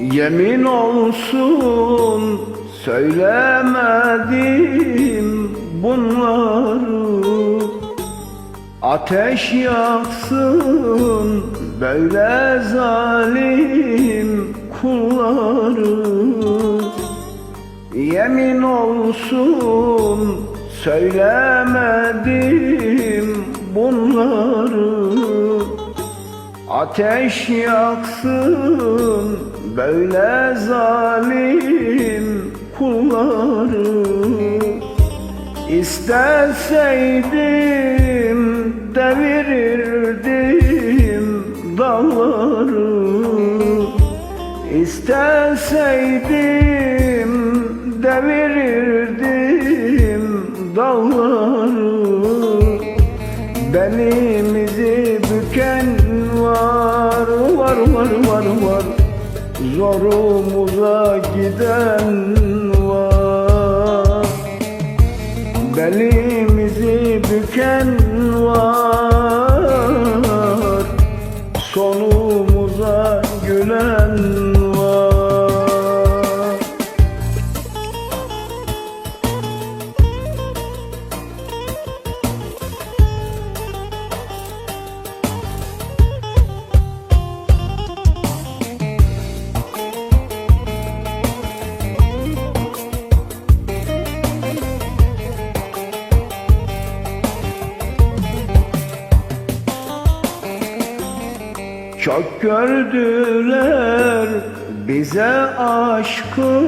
Yemin olsun söylemedim bunları. Ateş yaksın böyle zalim kulları. Yemin olsun söylemedim bunları Ateş yaksın böyle zalim kulları İsteseydim devirirdim dağları İsteseydim devirirdim dağları Belimizi Zorumuza giden var. Belimizi Çok gördüler bize aşkı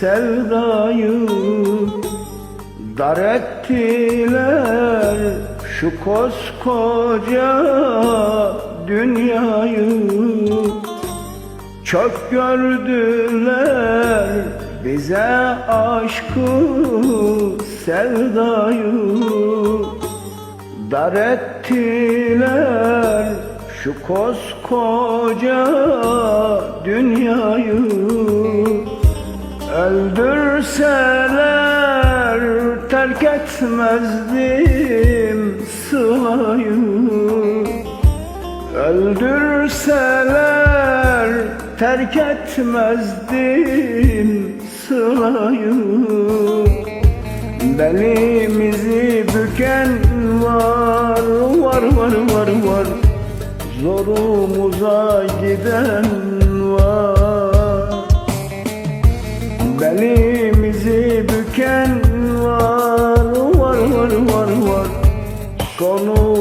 sevdayı. Dar ettiler şu koskoca dünyayı. Çok gördüler bize aşkı sevdayı. Dar ettiler şu koskoca dünyayı Öldürseler terk etmezdim sılayı. Öldürseler terk etmezdim sılayı. Belimizi büken var, var, var, var, var Zorumuza giden var. Belimizi büken var, var, var, var, var. Gülen